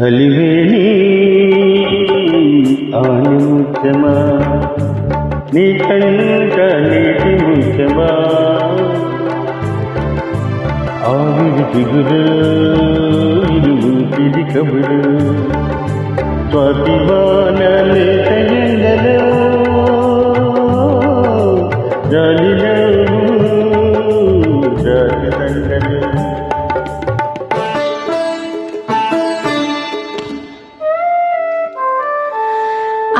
అలివేణి ఆని ముఖ్యమా నీ కంట నీటి ముఖ్యమా ఆవిడి చిగురు ఇది ఊపిరి కబురు స్వాతివాన లేత ఎండలో జాలిలో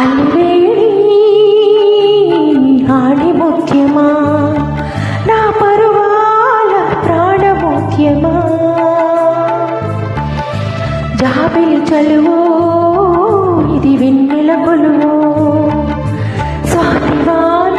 అలివేణి ఆడి ముత్యమా నా పరువాల ప్రాణముత్యమా జాబిలి చలువో ఇది వెన్నెల కొలువో. స్వాతివాన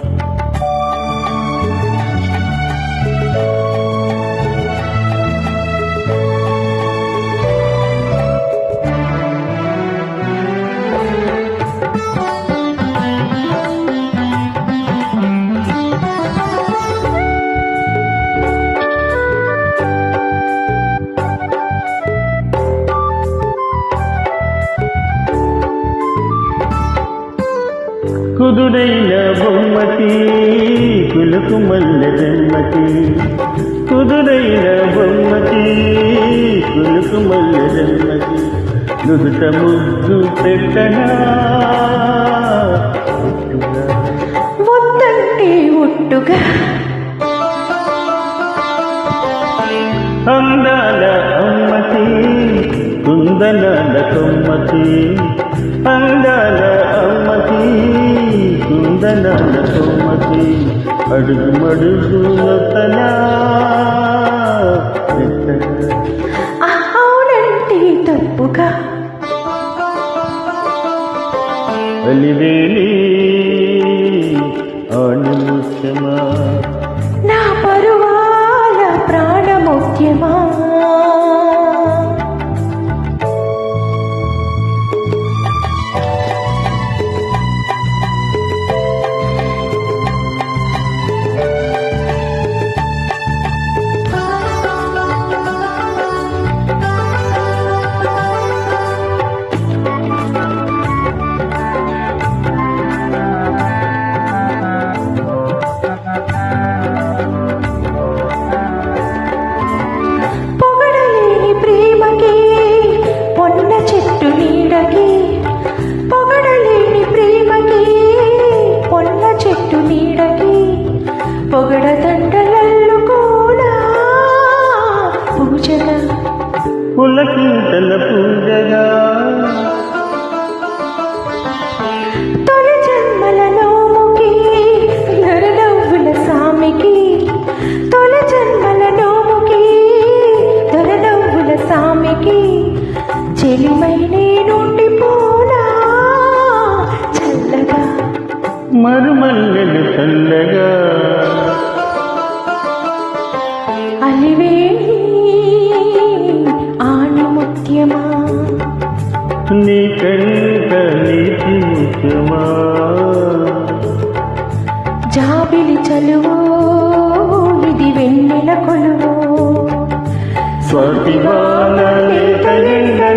కుదురైన బొమ్మతి కులకు మల్లె జన్మతి కుదురైన బొమ్మతి కులకు మల్లె జన్మతి నుదుట ముద్దు పెట్టనా? వద్దంటే ఒట్టుగా. అందాల అమ్మతి కుందనాల కొమ్మతి అందాల అమ్మతి కుందనాల కొమ్మతి అడుగు మడుగుల తలా అవునంటే తప్పుగా. అలివేలి ఆని పులకింతల పూజగా తొలి జన్మల నోముకి దొరనవ్వుల సామికి. తొలి జన్మల నోముకి దొరనవ్వుల సామికి. చెలిమై నేనుండిపోనా చల్లగా. మరుమల్లెలు చల్లగా. అలివేణి నీ కంట నీటి ముఖ్యమా జాబిలి చలువో ఇది వెన్నెల కొలువో. ఎండలో